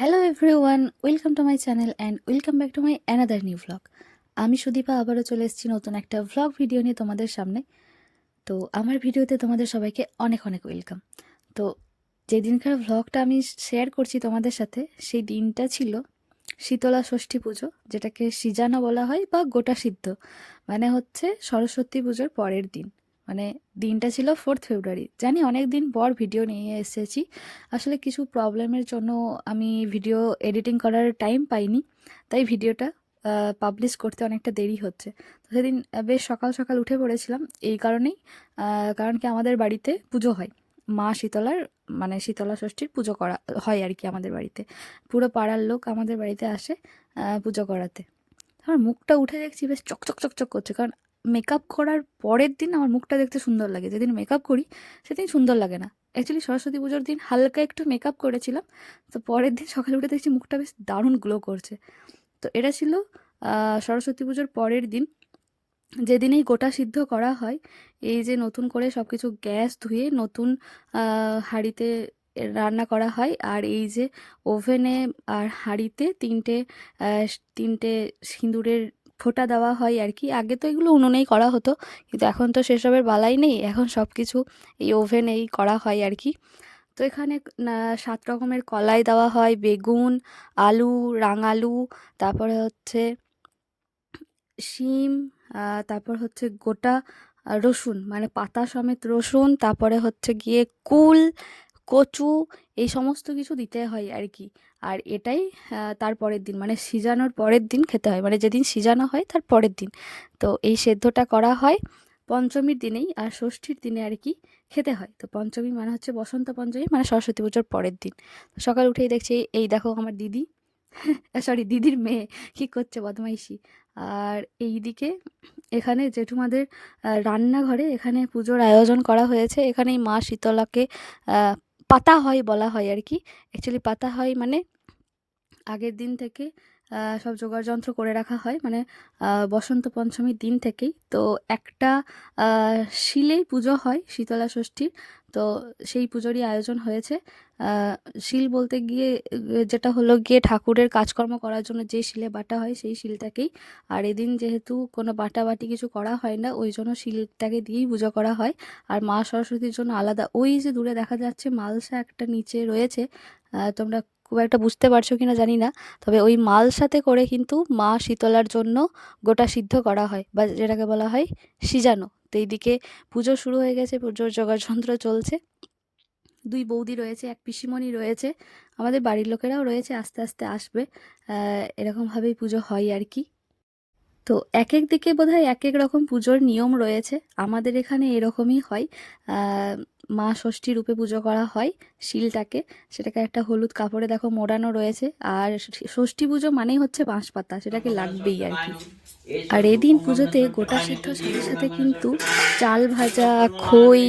Hello everyone welcome to my channel and welcome back to my another new vlog আমি সুদীপা আবারও চলে এসেছি নতুন একটা ভ্লগ ভিডিও নিয়ে তোমাদের সামনে। তো আমার ভিডিওতে তোমাদের সবাইকে অনেক অনেক ওয়েলকাম তো যেদিনকার ভ্লগটা আমি শেয়ার করছি তোমাদের সাথে, সেই দিনটা ছিল শীতলা ষষ্ঠী পুজো, যেটাকে সিজানো বলা হয় বা গোটা সিদ্ধ। মানে হচ্ছে সরস্বতী পুজোর পরের দিন। মানে দিনটা ছিল ফোর্থ ফেব্রুয়ারি জানি অনেক দিন পর ভিডিও নিয়ে এসেছি। আসলে কিছু প্রবলেমের জন্য আমি ভিডিও এডিটিং করার টাইম পাইনি, তাই ভিডিওটা পাবলিশ করতে অনেকটা দেরি হচ্ছে। তো সেদিন বেশ সকাল সকাল উঠে পড়েছিলাম। এই কারণেই কারণ কি আমাদের বাড়িতে পুজো হয়। মা শীতলার মানে শীতলা ষষ্ঠীর পুজো করা হয় আর কি আমাদের বাড়িতে। পুরো পাড়ার লোক আমাদের বাড়িতে আসে পুজো করাতে। আমার মুখটা উঠে দেখছি, বেশ চকচক চকচক করছে। কারণ মেকআপ করার পরের দিন আমার মুখটা দেখতে সুন্দর লাগে। যেদিন মেকআপ করি, সেদিন সুন্দর লাগে না। অ্যাকচুয়ালি সরস্বতী পুজোর দিন হালকা একটু মেকআপ করেছিলাম, তো পরের দিন সকালে উঠে দেখছি মুখটা বেশ দারুণ গ্লো করছে। তো এটা ছিল সরস্বতী পুজোর পরের দিন। যেদিনেই গোটা সিদ্ধ করা হয়, এই যে নতুন করে সব কিছু গ্যাস ধুয়ে নতুন হাঁড়িতে রান্না করা হয়, আর এই যে ওভেনে আর হাঁড়িতে তিনটে তিনটে সিঁদুরের ফোঁটা দেওয়া হয় আর কি। আগে তো এগুলো উনুনেই করা হতো, কিন্তু এখন তো সেসবের বালাই নেই, এখন সব কিছু এই ওভেনেই করা হয় আর কি। তো এখানে সাত রকমের কলাই দেওয়া হয়, বেগুন, আলু, রাঙালু, তারপরে হচ্ছে শিম তারপর হচ্ছে গোটা রসুন মানে পাতা সমেত রসুন, তারপরে হচ্ছে গিয়ে কুল কচু, এই সমস্ত কিছু দিতে হয় আর কি আর এটাই তার পরের দিন মানে সিজানোর পরের দিন খেতে হয়। মানে যেদিন সিজানো হয়, তার পরের দিন। তো এই সেদ্ধটা করা হয় পঞ্চমীর দিনেই আর ষষ্ঠীর দিনে আর কি খেতে হয়। তো পঞ্চমী মানে হচ্ছে বসন্ত পঞ্চমী মানে সরস্বতী পুজোর পরের দিন। তো সকাল উঠেই দেখছি, এই দেখো আমার দিদি। সরি, দিদির মেয়ে, কী করছে বদমাইশি। আর এইদিকে এখানে জেঠুমাদের রান্নাঘরে এখানে পুজোর আয়োজন করা হয়েছে। এখানেই মা শীতলাকে পাতা হয় বলা হয় আর কি অ্যাকচুয়ালি পাতা হয় মানে আগের দিন থেকে সব জোগাড় যন্ত্র করে রাখা হয়। মানে বসন্ত পঞ্চমীর দিন থেকেই। তো একটা শিলেই পুজো হয় শীতলা ষষ্ঠীর। তো সেই পুজোরই আয়োজন হয়েছে। শিল বলতে গিয়ে, যেটা হলো গিয়ে ঠাকুরের কাজকর্ম করার জন্য যে শিলে বাটা হয় সেই শিলটাকেই। আর এদিন যেহেতু কোনো বাটাবাটি কিছু করা হয় না, ওই জন্য শিলটাকে দিয়েই পুজো করা হয়। আর মা সরস্বতীর জন্য আলাদা, ওই যে দূরে দেখা যাচ্ছে মালসা একটা নিচে রয়েছে তোমরা খুব একটা বুঝতে পারছ কিনা জানি না, তবে ওই মাল সাথে করে কিন্তু মা শীতলার জন্য গোটা সিদ্ধ করা হয় বা যেটাকে বলা হয় সিজানো। তো এইদিকে পুজো শুরু হয়ে গেছে, পুজোর যোগাযন্ত্র চলছে। দুই বৌদি রয়েছে, এক পিসিমণি রয়েছে, আমাদের বাড়ির লোকেরাও রয়েছে, আস্তে আস্তে আসবে এরকমভাবেই পুজো হয় আর কি। তো এক এক দিকে বোধহয় এক এক রকম পুজোর নিয়ম রয়েছে, আমাদের এখানে এরকমই হয় মা ষষ্ঠী রূপে পুজো করা হয় শিলটাকে। সেটাকে একটা হলুদ কাপড়ে দেখো মোড়ানো রয়েছে। আর ষষ্ঠী পুজো মানেই হচ্ছে বাঁশ পাতা সেটাকে লাগবেই আর কি। আর এদিন পুজোতে গোটা সিদ্ধ সাথে সাথে কিন্তু চাল ভাজা, খই,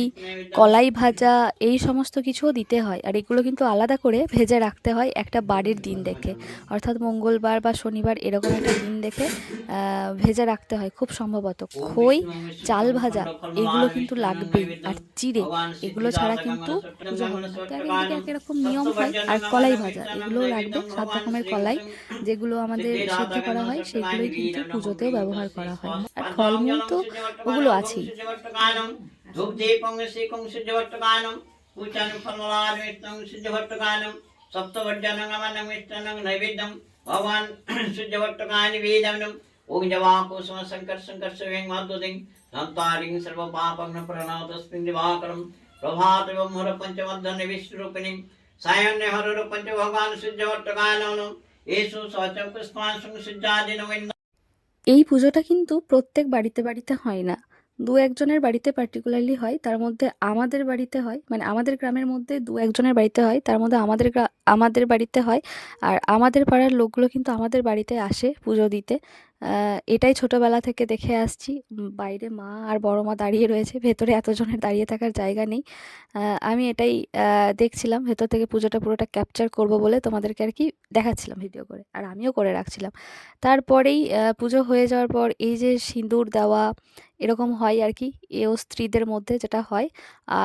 কলাই ভাজা, এই সমস্ত কিছুও দিতে হয়। আর এগুলো কিন্তু আলাদা করে ভেজে রাখতে হয় একটা বারের দিন দেখে। অর্থাৎ মঙ্গলবার বা শনিবার এরকম একটা দিন দেখে ভেজে রাখতে হয় খুব সম্ভবত। খই, চাল ভাজা, এগুলো কিন্তু লাগবেই। আর চিড়ে, এগুলো ছাড়া কিন্তু পুজো হবে না। এক নিয়ম হয়। আর কলাই ভাজা, এগুলোও লাগবে। সাত রকমের কলাই যেগুলো আমাদের সিদ্ধ করা হয়, সেগুলোই কিন্তু পুজোতেও ব্যবহার করা হয় আর ফলমূল তো ওগুলো আছেই ভগবান সূর্যভট্টগানি বেদমনম ওং জবা কুসুম শঙ্কর শঙ্কর শিবেং মাধুদিং দন্তারিং সর্ব পাপং প্রণাতস্মিং দিবাকরম প্রভাতম মুহূর্ত পঞ্চমধ্যানে বিষ্ণুরূপিণীং সায়ন্যে হরর পঞ্চ ভগবান সূর্যভট্টগানম এসু সচম পুষ্পাং সূর্যাদিনম এই পুজোটা কিন্তু প্রত্যেক বাড়িতে বাড়িতে হয় না। দু একজনের বাড়িতে পার্টিকুলারলি হয়, তার মধ্যে আমাদের বাড়িতে হয় মানে আমাদের গ্রামের মধ্যে দু একজনের বাড়িতে হয়, তার মধ্যে আমাদের আমাদের বাড়িতে হয়। আর আমাদের পাড়ার লোকগুলো কিন্তু আমাদের বাড়িতে আসে পুজো দিতে। এটাই ছোটোবেলা থেকে দেখে আসছি। বাইরে মা আর বড় মা দাঁড়িয়ে রয়েছে, ভেতরে এতজনের দাঁড়িয়ে থাকার জায়গা নেই। আমি এটাই দেখছিলাম ভেতর থেকে পুজোটা পুরোটা ক্যাপচার করব বলে তোমাদেরকে আর কি দেখাচ্ছিলাম ভিডিও করে। আর আমিও করে রাখছিলাম। তারপরেই পুজো হয়ে যাওয়ার পর এই যে সিঁদুর দেওয়া এরকম হয় আর কি। এও স্ত্রীদের মধ্যে যেটা হয়।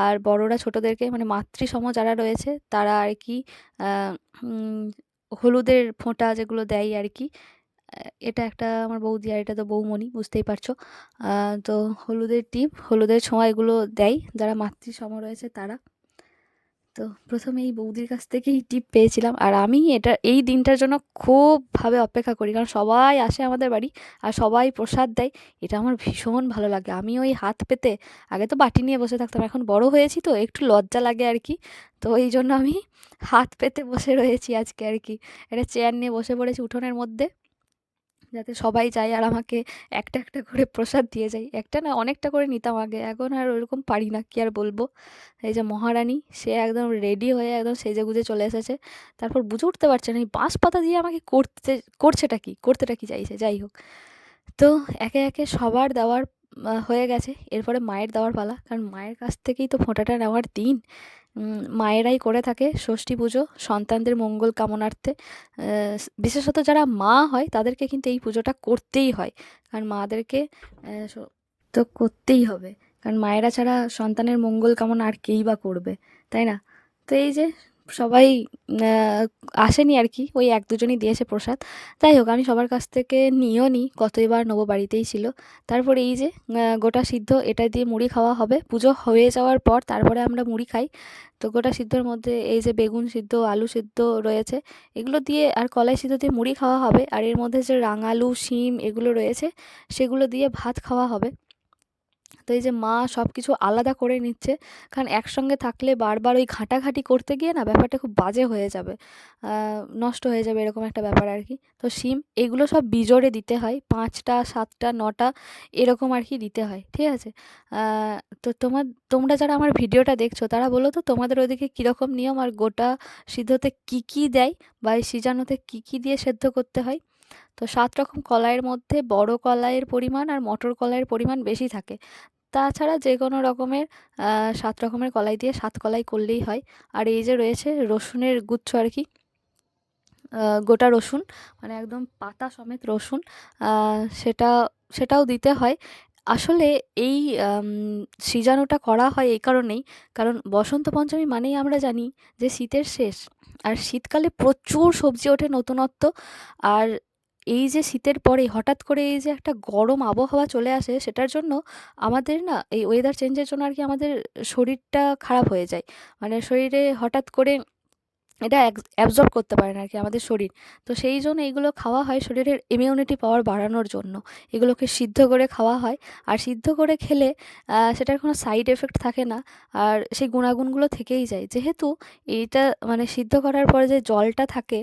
আর বড়রা ছোটদেরকে মানে মাতৃসম যারা রয়েছে, তারা আর কি হলুদের ফোঁটা যেগুলো দেয় আর কি এটা একটা আমার বৌদি আর এটা তো বৌমণি, বুঝতেই পারছ। তো হলুদের টিপ হলুদের ছোঁয়া এগুলো দেয়, যারা মাতৃসম রয়েছে তারা। তো প্রথমে এই বৌদির কাছ থেকেই টিপ পেয়েছিলাম। আর আমি এটা, এই দিনটার জন্য খুবভাবে অপেক্ষা করি। কারণ সবাই আসে আমাদের বাড়ি আর সবাই প্রসাদ দেয়। এটা আমার ভীষণ ভালো লাগে। আমি ওই হাত পেতে আগে তো বাটি নিয়ে বসে থাকতাম। এখন বড় হয়েছি তো একটু লজ্জা লাগে আর কি। তো এই জন্য আমি হাত পেতে বসে রয়েছি আজকে আর কি। একটা চেয়ার নিয়ে বসে পড়েছি উঠোনের মধ্যে। যাতে সবাই যায় আর আমাকে একটা একটা করে প্রসাদ দিয়ে যায়। একটা না অনেকটা করে নিতাম আগে, এখন আর ওরকম পারি না, কি আর বলব? এই যে মহারানী, সে একদম রেডি হয়ে একদম সেজে গুজে চলে এসেছে। তারপর বুঝে উঠতে পারছে না, এই বাঁশ পাতা দিয়ে আমাকে করতে, করছেটা কি? করতেটা কি চাইছে? যাই হোক। তো একে একে সবার দেওয়ার হয়ে গেছে। এরপরে মায়ের দেওয়ার পালা, কারণ মায়ের কাছ থেকেই তো ফোঁটাটা নেওয়ার দিন। মায়েরাই করে থাকে ষষ্ঠী পুজো, সন্তানদের মঙ্গল কামনার্থে। বিশেষত যারা মা হয়, তাদেরকে কিন্তু এই পুজোটা করতেই হয়। কারণ মাদেরকে তো করতেই হবে। কারণ মায়েরা ছাড়া সন্তানের মঙ্গল কামনা আর কেই বা করবে, তাই না? তো এই যে সবাই আসেনি আর কি। ওই এক দুজনই দিয়েছে প্রসাদ। যাই হোক, আমি সবার কাছ থেকে নিয়েও নিই কতবার নেব বাড়িতেই ছিল। তারপরে এই যে গোটা সিদ্ধ এটা দিয়ে মুড়ি খাওয়া হবে। পুজো হয়ে যাওয়ার পর তারপরে আমরা মুড়ি খাই। তো গোটা সিদ্ধর মধ্যে এই যে বেগুন সিদ্ধ, আলু সিদ্ধ রয়েছে, এগুলো দিয়ে আর কলাই সিদ্ধ দিয়ে মুড়ি খাওয়া হবে। আর এর মধ্যে যে রাঙালু, শিম এগুলো রয়েছে, সেগুলো দিয়ে ভাত খাওয়া হবে। তো এই যে মা সব কিছু আলাদা করে নিচ্ছে, কারণ একসঙ্গে থাকলে বারবার ওই ঘাঁটাঘাঁটি করতে গিয়ে না ব্যাপারটা খুব বাজে হয়ে যাবে। নষ্ট হয়ে যাবে এরকম একটা ব্যাপার আর কি। তো শিম, এগুলো সব বিজোড়ে দিতে হয়, পাঁচটা, সাতটা, নটা এরকম আর কি দিতে হয়, ঠিক আছে? তো তোমার, তোমরা যারা আমার ভিডিওটা দেখছ তারা বলো তো তোমাদের ওদিকে কীরকম নিয়ম আর গোটা সিদ্ধতে কী কী দেয় বা এই সিজানোতে কী কী দিয়ে সেদ্ধ করতে হয়? তো সাত রকম কলাইয়ের মধ্যে বড় কলাইয়ের পরিমাণ আর মটর কলাইয়ের পরিমাণ বেশি থাকে। তাছাড়া যে কোনো রকমের সাত রকমের কলাই দিয়ে সাত কলাই করলেই হয়। আর এই যে রয়েছে রসুনের গুচ্ছ আর কি গোটা রসুন মানে একদম পাতা সমেত রসুন সেটা, সেটাও দিতে হয়। আসলে এই সিজানোটা করা হয় এই কারণেই, কারণ বসন্ত পঞ্চমী মানেই আমরা জানি যে শীতের শেষ। আর শীতকালে প্রচুর সবজি ওঠে নতুনত্ব। আর এই যে শীতের পরে হঠাৎ করে এই যে একটা গরম আবহাওয়া চলে আসে, সেটার জন্য আমাদের না এই ওয়েদার চেঞ্জের জন্য আর কি আমাদের শরীরটা খারাপ হয়ে যায়। মানে শরীরে হঠাৎ করে এটা অ্যাবজর্ব করতে পারে না আর কি আমাদের শরীর। তো সেই জন্য এইগুলো খাওয়া হয় শরীরের ইমিউনিটি পাওয়ার বাড়ানোর জন্য। এগুলোকে সিদ্ধ করে খাওয়া হয়। আর সিদ্ধ করে খেলে সেটার কোনো সাইড এফেক্ট থাকে না। আর সেই গুণাগুণগুলো থেকেই যায়। যেহেতু এইটা মানে সিদ্ধ করার পরে যে জলটা থাকে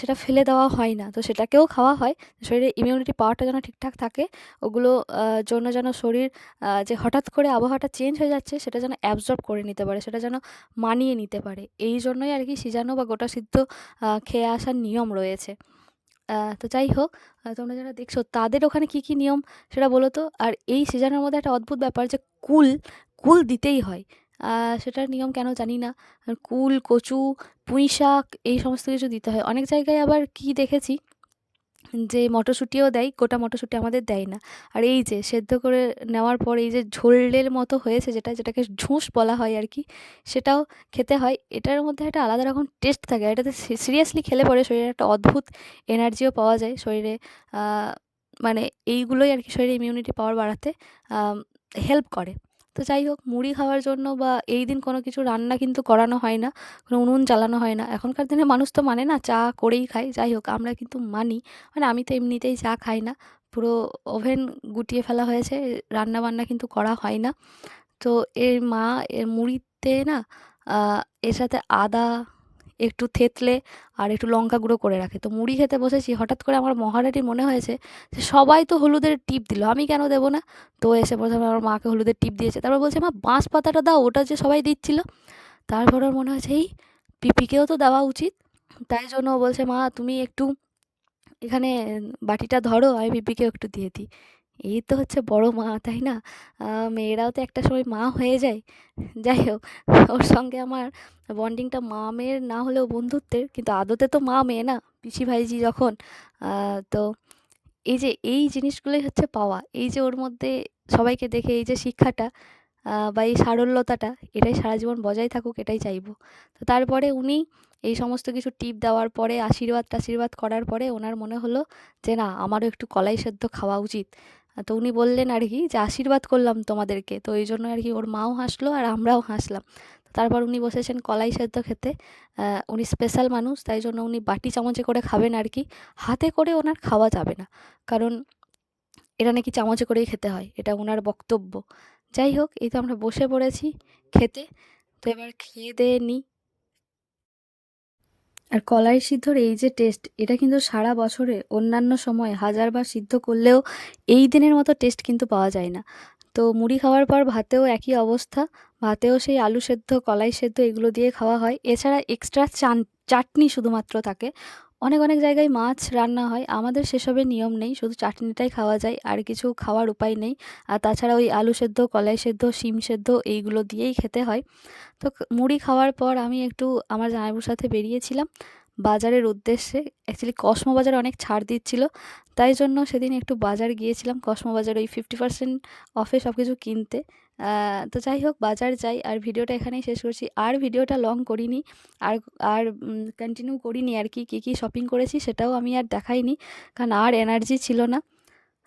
সেটা ফেলে দেওয়া হয় না। তো সেটাকেও খাওয়া হয়। শরীরে ইমিউনিটি পাওয়ারটা যেন ঠিকঠাক থাকে, ওগুলো জন্য যেন শরীর যে হঠাৎ করে আবহাওয়াটা চেঞ্জ হয়ে যাচ্ছে, সেটা যেন অ্যাবজর্ব করে নিতে পারে, সেটা যেন মানিয়ে নিতে পারে। এই জন্যই আর কি সিজানো বা গোটা সিদ্ধ খেয়ে আসার নিয়ম রয়েছে? তো যাই হোক তোমরা যারা দেখছ, তাদের ওখানে কি কি নিয়ম সেটা বলো তো? আর এই সিজনের মধ্যে একটা অদ্ভুত ব্যাপার যে কুল কুল দিতেই হয়। সেটার নিয়ম কেন জানি না। কুল, কচু পুঁই শাক এই সমস্ত কিছু দিতে হয়। অনেক জায়গায় আবার কি দেখেছি যে মটরশুঁটিও দেয়, গোটা মটরশুঁটি আমাদের দেয় না। আর এই যে সেদ্ধ করে নেওয়ার পর এই যে ঝোলের মতো হয়েছে যেটা, যেটাকে ঝুঁস বলা হয় আর কি, সেটাও খেতে হয়। এটার মধ্যে একটা আলাদা রকম টেস্ট থাকে। এটাতে সিরিয়াসলি খেলে পরে শরীরে একটা অদ্ভুত এনার্জিও পাওয়া যায় শরীরে মানে এইগুলোই আর কি শরীরে ইমিউনিটি পাওয়ার বাড়াতে হেল্প করে। তো যাই হোক, মুড়ি খাওয়ার জন্য বা এই দিন কোনো কিছু রান্না কিন্তু করানো হয় না, কোনো উনুন চালানো হয় না। এখনকার দিনে মানুষ তো মানে না, চা করেই খায়। যাই হোক, আমরা কিন্তু মানি মানে আমি তো এমনিতেই চা খাই না। পুরো ওভেন গুটিয়ে ফেলা হয়েছে রান্না বান্না কিন্তু করা হয় না। তো এর মা, এর মুড়িতে না এর সাথে আদা একটু থেতলে আর একটু লঙ্কা গুঁড়ো করে রাখে। তো মুড়ি খেতে বসেছি, হঠাৎ করে আমার মহারানীর মনে হয়েছে যে সবাই তো হলুদের টিপ দিল, আমি কেন দেবো না? তো এসে প্রথমে আমার মাকে হলুদের টিপ দিয়েছে। তারপর বলছে, মা, বাঁশ পাতাটা দাও, ওটা যে সবাই দিচ্ছিল। তারপর মনে হয়েছে, এই পিপিকেও তো দেওয়া উচিত। তাই জন্য বলছে, মা, তুমি একটু এখানে বাটিটা ধরো, আমি পিপিকেও একটু দিয়ে দিই। এই তো হচ্ছে বড় মা, তাই না? মেয়েরাও তো একটা সময় মা হয়ে যায়। যাই হোক, ওর সঙ্গে আমার বন্ডিংটা মা মেয়ের না হলেও বন্ধুত্বের, কিন্তু আদতে তো মা মেয়ে না, পিসি ভাইজি যখন। তো এই যে এই জিনিসগুলোই হচ্ছে পাওয়া। এই যে ওর মধ্যে সবাইকে দেখে এই যে শিক্ষাটা বা এই সারল্যতাটা, এটাই সারা জীবন বজায় থাকুক, এটাই চাইব। তো তারপরে উনি এই সমস্ত কিছু টিপ দেওয়ার পরে আশীর্বাদ টাশীর্বাদ করার পরে, ওনার মনে হলো যে, না, আমারও একটু কলাই সেদ্ধ খাওয়া উচিত। তো উনি বললেন আর কি যে, আশীর্বাদ করলাম তোমাদেরকে। তো এই জন্য আর কি ওর মাও হাসলো আর আমরাও হাসলাম। তারপর উনি বসেছেন কলাই সেদ্ধ খেতে। উনি স্পেশাল মানুষ, তাই জন্য উনি বাটি চামচে করে খাবেন আর কি। হাতে করে ওনার খাওয়া যাবে না। কারণ এটা নাকি চামচে করেই খেতে হয়, এটা ওনার বক্তব্য। যাই হোক, এই তো আমরা বসে পড়েছি খেতে। তো এবার খেয়ে দিয়ে নিই আর কলাই সিদ্ধর এই যে টেস্ট এটা কিন্তু সারা বছরে অন্যান্য সময় হাজারবার সিদ্ধ করলেও এই দিনের মতো টেস্ট কিন্তু পাওয়া যায় না। তো মুড়ি খাওয়ার পর ভাতেও একই অবস্থা, ভাতেও সেই আলু সেদ্ধ, কলাই সেদ্ধ এগুলো দিয়ে খাওয়া হয়। এছাড়া এক্সট্রা চান, চাটনি শুধুমাত্র থাকে। অনেক অনেক জায়গায় মাছ রান্না হয়। আমাদের সেসবের নিয়ম নেই, শুধু চাটনিটাই খাওয়া যায়, আর কিছু খাওয়ার উপায় নেই। আর তাছাড়া ওই আলু সেদ্ধ, কলাই সেদ্ধ, শিম সেদ্ধ, এইগুলো দিয়েই খেতে হয়। তো মুড়ি খাওয়ার পর আমি একটু আমার জামাইবুর সাথে বেরিয়েছিলাম বাজারের উদ্দেশ্যে। অ্যাকচুয়ালি কসমো বাজারে অনেক ছাড় দিচ্ছিল, তাই জন্য সেদিন একটু বাজার গিয়েছিলাম। কসমো বাজার ওই ফিফটি পার্সেন্ট অফে সব কিছু কিনতে। তো যাই হোক, বাজার যাই। আর ভিডিওটা এখানেই শেষ করছি। আর ভিডিওটা লং করিনি। আর আর কন্টিনিউ করিনি আর কি, কী কী শপিং করেছি সেটাও আমি আর দেখাইনি। কারণ আর এনার্জি ছিল না।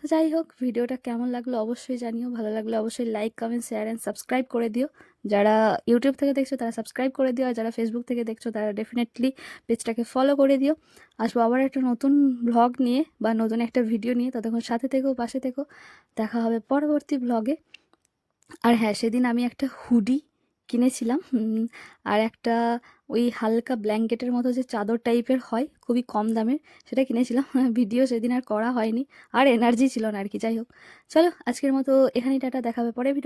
তো যাই হোক, ভিডিওটা কেমন লাগল অবশ্যই জানিও। ভালো লাগলে অবশ্যই like comment share and subscribe করে দিও। যারা ইউটিউব থেকে দেখছ, তারা সাবস্ক্রাইব করে দিও। আর যারা ফেসবুক থেকে দেখছ, তারা ডেফিনেটলি পেজটাকে ফলো করে দিও। আসব আবার একটা নতুন ব্লগ নিয়ে বা নতুন একটা ভিডিও নিয়ে। ততক্ষণ সাথে থেকো, পাশে থেকো। দেখা হবে পরবর্তী ব্লগে আর হ্যাঁ সেদিন আমি একটা হুডি কিনেছিলাম আর একটা ওই হালকা ব্ল্যাঙ্কেটের মতো যে চাদর টাইপের হয়, খুবই কম দামের সেটা কিনেছিলাম। ভিডিও সেদিন আর করা হয়নি, আর এনার্জি ছিল না আর কি, যাই হোক। চলো, আজকের মতো এখানেই টাটা, দেখাবে পরে ভিডিও